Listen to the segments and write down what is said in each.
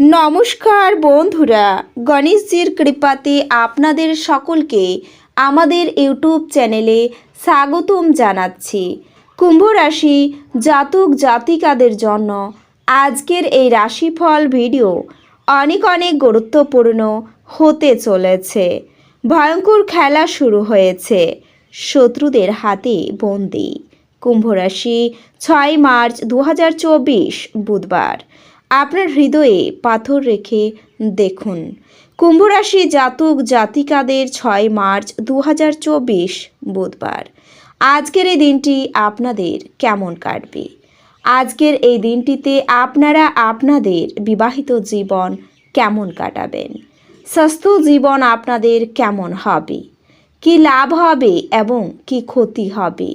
নমস্কার বন্ধুরা, গণেশজির কৃপাতে আপনাদের সকলকে আমাদের ইউটিউব চ্যানেলে স্বাগতম জানাচ্ছি। কুম্ভ রাশি জাতক জাতিকাদের জন্য আজকের এই রাশিফল ভিডিও অনেক অনেক গুরুত্বপূর্ণ হতে চলেছে। ভয়ঙ্কর খেলা শুরু হয়েছে। শত্রুদের হাতে বন্দি। কুম্ভ রাশি ছয় মার্চ দু হাজার চব্বিশ বুধবার। আপনার হৃদয়ে পাথর রেখে দেখুন। কুম্ভরাশি জাতক জাতিকাদের ছয় মার্চ দু হাজার চব্বিশ বুধবার। আজকের এই দিনটি আপনাদের কেমন কাটবে? আজকের এই দিনটিতে আপনারা আপনাদের বিবাহিত জীবন কেমন কাটাবেন? স্বাস্থ্য জীবন আপনাদের কেমন হবে? কি লাভ হবে এবং কি ক্ষতি হবে?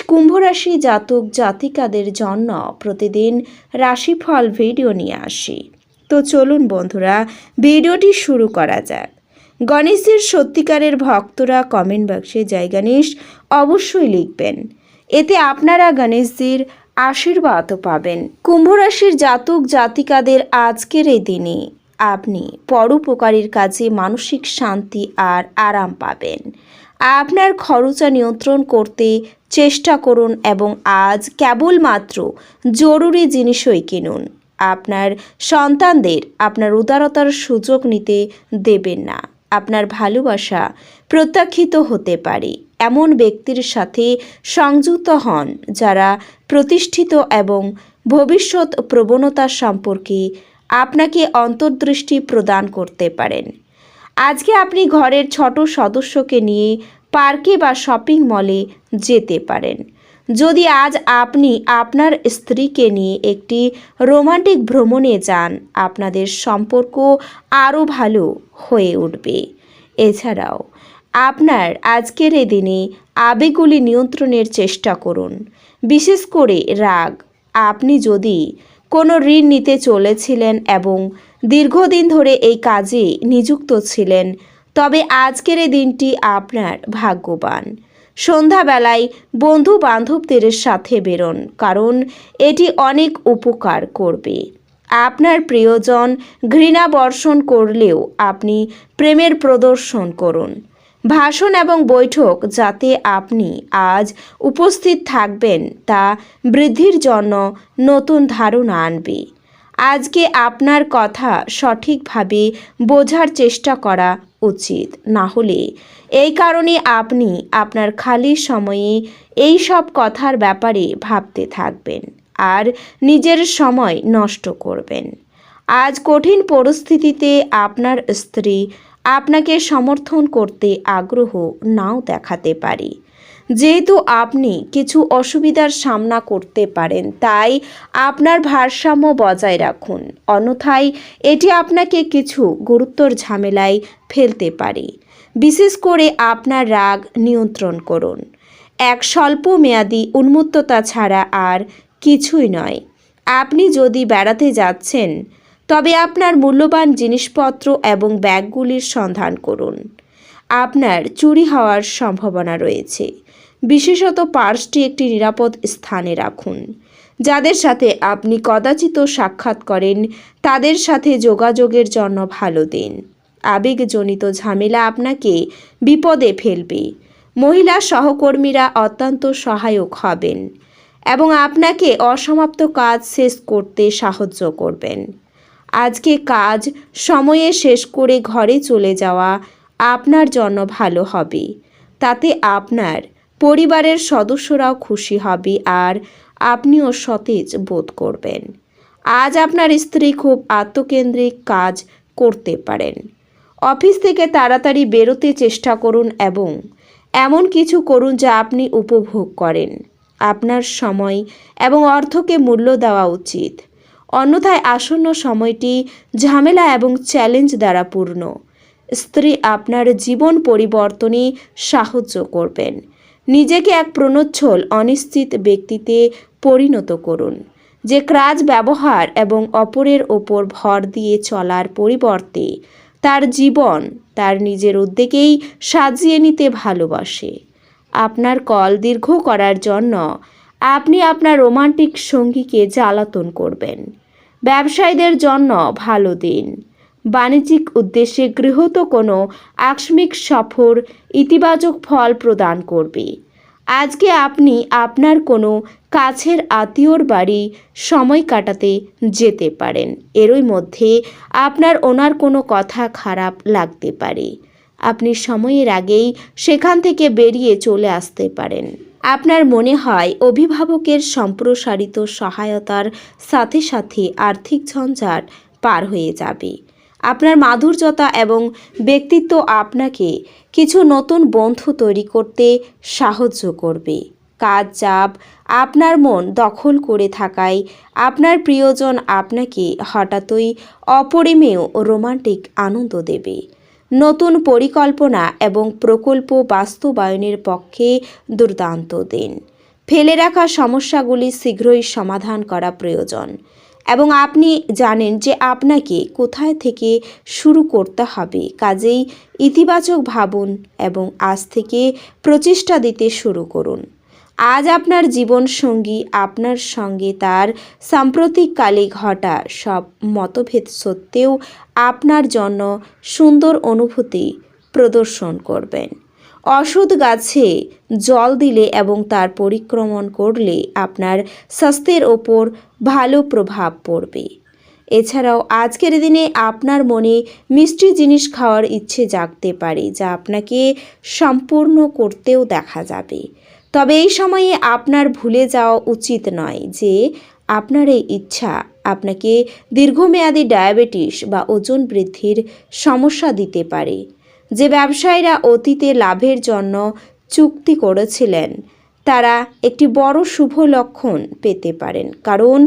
কুম্ভ রাশি জাতক জাতিকাদের জন্য প্রতিদিন রাশিফল ভিডিও নিয়ে আসি। তো চলুন বন্ধুরা, ভিডিওটি শুরু করা যাক। গণেশের সত্যিকারের ভক্তরা কমেন্ট বক্সে জয় গণেশ অবশ্যই লিখবেন। এতে আপনারা গণেশজির আশীর্বাদও পাবেন। কুম্ভ রাশির জাতক জাতিকাদের আজকের এই দিনে আপনি পরোপকারীর কাজে মানসিক শান্তি আর আরাম পাবেন। আপনার খরচা নিয়ন্ত্রণ করতে চেষ্টা করুন এবং আজ কেবলমাত্র জরুরি জিনিসই কিনুন। আপনার সন্তানদের আপনার উদারতার সুযোগ নিতে দেবেন না। আপনার ভালোবাসা প্রত্যাখ্যিত হতে পারে। এমন ব্যক্তির সাথে সংযুক্ত হন যারা প্রতিষ্ঠিত এবং ভবিষ্যৎ প্রবণতা সম্পর্কে আপনাকে অন্তর্দৃষ্টি প্রদান করতে পারেন। আজকে আপনি ঘরের ছোট সদস্যকে নিয়ে পার্কে বা শপিং মলে যেতে পারেন। যদি আজ আপনি আপনার স্ত্রীকে নিয়ে একটি রোমান্টিক ভ্রমণে যান, আপনাদের সম্পর্ক আরও ভালো হয়ে উঠবে। এছাড়াও, আপনার আজকের এই দিনে আবেগগুলি নিয়ন্ত্রণের চেষ্টা করুন। বিশেষ করে রাগ, আপনি যদি কোনো ঋণ নিতে চলেছিলেন এবং দীর্ঘদিন ধরে এই কাজে নিযুক্ত ছিলেন তবে আজকের এই দিনটি আপনার ভাগ্যবান। সন্ধ্যাবেলায় বন্ধু বান্ধবদের সাথে বেরোন, কারণ এটি অনেক উপকার করবে। আপনার প্রিয়জন ঘৃণা বর্ষণ করলেও আপনি প্রেমের প্রদর্শন করুন। ভাষণ এবং বৈঠক যাতে আপনি আজ উপস্থিত থাকবেন তা বৃদ্ধির জন্য নতুন ধারণা আনবে। আজকে আপনার কথা সঠিকভাবে বোঝার চেষ্টা করা উচিত। না হলে এই কারণে আপনি আপনার খালি সময়ে এই সব কথার ব্যাপারে ভাবতে থাকবেন আর নিজের সময় নষ্ট করবেন। আজ কঠিন পরিস্থিতিতে আপনার স্ত্রী আপনাকে সমর্থন করতে আগ্রহ নাও দেখাতে পারে। যেহেতু আপনি কিছু অসুবিধার সামনা করতে পারেন, তাই আপনার ভারসাম্য বজায় রাখুন। অন্যথায় এটি আপনাকে কিছু গুরুত্বর ঝামেলায় ফেলতে পারে। বিশেষ করে আপনার রাগ নিয়ন্ত্রণ করুন। এক স্বল্প মেয়াদি উন্মুক্ততা ছাড়া আর কিছুই নয়। আপনি যদি বেড়াতে যাচ্ছেন, তবে আপনার মূল্যবান জিনিসপত্র এবং ব্যাগগুলির সন্ধান করুন। আপনার চুরি হওয়ার সম্ভাবনা রয়েছে। বিশেষত পার্সটি একটি নিরাপদ স্থানে রাখুন। যাদের সাথে আপনি কদাচিত সাক্ষাৎ করেন, তাদের সাথে যোগাযোগের জন্য ভালো দিন। আবেগজনিত ঝামেলা আপনাকে বিপদে ফেলবে। মহিলা সহকর্মীরা অত্যন্ত সহায়ক হবেন এবং আপনাকে অসমাপ্ত কাজ শেষ করতে সাহায্য করবেন। আজকে কাজ সময়ে শেষ করে ঘরে চলে যাওয়া আপনার জন্য ভালো হবে। তাতে আপনার পরিবারের সদস্যরাও খুশি হবে আর আপনিও সতেজ বোধ করবেন। আজ আপনার স্ত্রী খুব আত্মকেন্দ্রিক কাজ করতে পারেন। অফিস থেকে তাড়াতাড়ি বেরোতে চেষ্টা করুন এবং এমন কিছু করুন যা আপনি উপভোগ করেন। আপনার সময় এবং অর্থকে মূল্য দেওয়া উচিত। অন্যথায় আসন্ন সময়টি ঝামেলা এবং চ্যালেঞ্জ দ্বারা পূর্ণ। স্ত্রী আপনার জীবন পরিবর্তনে সাহায্য করবেন। নিজেকে এক প্রণচ্ছল, অনিশ্চিত ব্যক্তিতে পরিণত করুন, যে ক্রাজ ব্যবহার এবং অপরের ওপর ভর দিয়ে চলার পরিবর্তে তার জীবন তার নিজের উদ্যোগেই সাজিয়ে নিতে ভালোবাসে। আপনার কল দীর্ঘ করার জন্য আপনি আপনার রোমান্টিক সঙ্গীকে জ্বালাতন করবেন। ব্যবসায়ীদের জন্য ভালো দিন। বাণিজ্যিক উদ্দেশ্যে গৃহীত কোনো আকস্মিক সফর ইতিবাচক ফল প্রদান করবে। আজকে আপনি আপনার কোনো কাছের আত্মীয়র বাড়ি সময় কাটাতে যেতে পারেন। এরই মধ্যে আপনার ওনার কোনো কথা খারাপ লাগতে পারে। আপনি সময়ের আগেই সেখান থেকে বেরিয়ে চলে আসতে পারেন। আপনার মনে হয় অভিভাবকের সম্প্রসারিত সহায়তার সাথে সাথে আর্থিক ঝঞ্ঝাট পার হয়ে যাবে। আপনার মাধুর্যতা এবং ব্যক্তিত্ব আপনাকে কিছু নতুন বন্ধু তৈরি করতে সাহায্য করবে। কাজ চাপ আপনার মন দখল করে থাকায় আপনার প্রিয়জন আপনাকে হঠাৎই অপরিমেয় রোমান্টিক আনন্দ দেবে। নতুন পরিকল্পনা এবং প্রকল্প বাস্তবায়নের পক্ষে দুর্দান্ত দিন। ফেলে রাখা সমস্যাগুলি শীঘ্রই সমাধান করা প্রয়োজন। এবং আপনি জানেন যে আপনাকে কোথায় থেকে শুরু করতে হবে। কাজেই ইতিবাচক ভাবুন এবং আজ থেকে প্রচেষ্টা দিতে শুরু করুন। আজ আপনার জীবন সঙ্গী আপনার সঙ্গে তার সাম্প্রতিককালে ঘটা সব মতভেদ সত্ত্বেও আপনার জন্য সুন্দর অনুভূতি প্রদর্শন করবেন। অসুধ গাছে জল দিলে এবং তার পরিক্রমণ করলে আপনার স্বাস্থ্যের ওপর ভালো প্রভাব পড়বে। এছাড়াও আজকের দিনে আপনার মনে মিষ্টি জিনিস খাওয়ার ইচ্ছে জাগতে পারে, যা আপনাকে সম্পূর্ণ করতেও দেখা যাবে। তবে এই সময়ে আপনার ভুলে যাওয়া উচিত নয় যে আপনার এই ইচ্ছা আপনাকে দীর্ঘমেয়াদী ডায়াবেটিস বা ওজন বৃদ্ধির সমস্যা দিতে পারে। যে ব্যবসায়ীরা অতীতে লাভের জন্য চুক্তি করেছিলেন তারা একটি বড় শুভ লক্ষণ পেতে পারেন। কারণ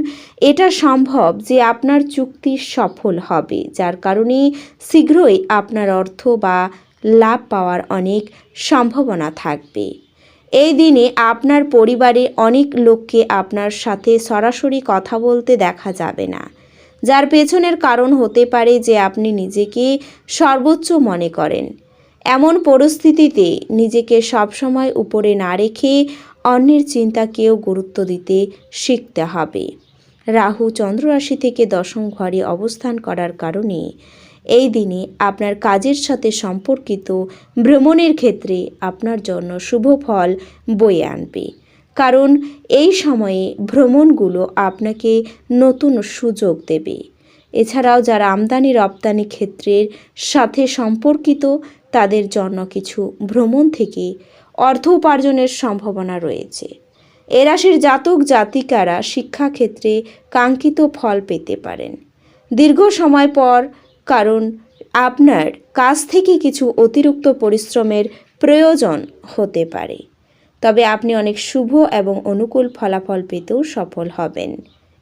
এটা সম্ভব যে আপনার চুক্তি সফল হবে, যার কারণে শীঘ্রই আপনার অর্থ বা লাভ পাওয়ার অনেক সম্ভাবনা থাকবে। এই দিনে আপনার পরিবারে অনেক লোককে আপনার সাথে সরাসরি কথা বলতে দেখা যাবে না। যার পেছনের কারণ হতে পারে যে আপনি নিজেকে সর্বোচ্চ মনে করেন। এমন পরিস্থিতিতে নিজেকে সবসময় উপরে না রেখে অন্যের চিন্তাকেও গুরুত্ব দিতে শিখতে হবে। রাহু চন্দ্ররাশি থেকে দশম ঘরে অবস্থান করার কারণে এই দিনে আপনার কাজের সাথে সম্পর্কিত ভ্রমণের ক্ষেত্রে আপনার জন্য শুভ ফল বয়ে আনবে। কারণ এই সময়ে ভ্রমণগুলো আপনাকে নতুন সুযোগ দেবে। এছাড়াও যারা আমদানি রপ্তানি ক্ষেত্রের সাথে সম্পর্কিত তাদের জন্য কিছু ভ্রমণ থেকে অর্থ উপার্জনের সম্ভাবনা রয়েছে। এ জাতক জাতিকারা শিক্ষাক্ষেত্রে কাঙ্ক্ষিত ফল পেতে পারেন। দীর্ঘ সময় পর, কারণ আপনার কাছ থেকে কিছু অতিরিক্ত পরিশ্রমের প্রয়োজন হতে পারে। তবে আপনি অনেক শুভ এবং অনুকূল ফলাফল পেতেও সফল হবেন।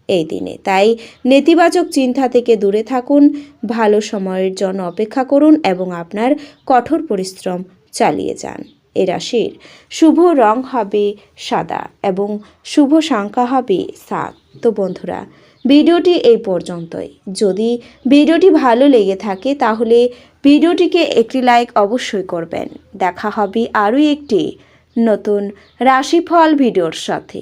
এই দিনে। তাই নেতিবাচক চিন্তা থেকে দূরে থাকুন, ভালো সময়ের জন্য অপেক্ষা করুন এবং আপনার কঠোর পরিশ্রম চালিয়ে যান। এ রাশির শুভ রং হবে সাদা এবং শুভ সংখ্যা হবে সাত। তো বন্ধুরা, ভিডিওটি এই পর্যন্তই। যদি ভিডিওটি ভালো লেগে থাকে তাহলে ভিডিওটিকে একটি লাইক অবশ্যই করবেন। দেখা হবে আরও একটি নতুন রাশিফল ভিডিওর সাথে।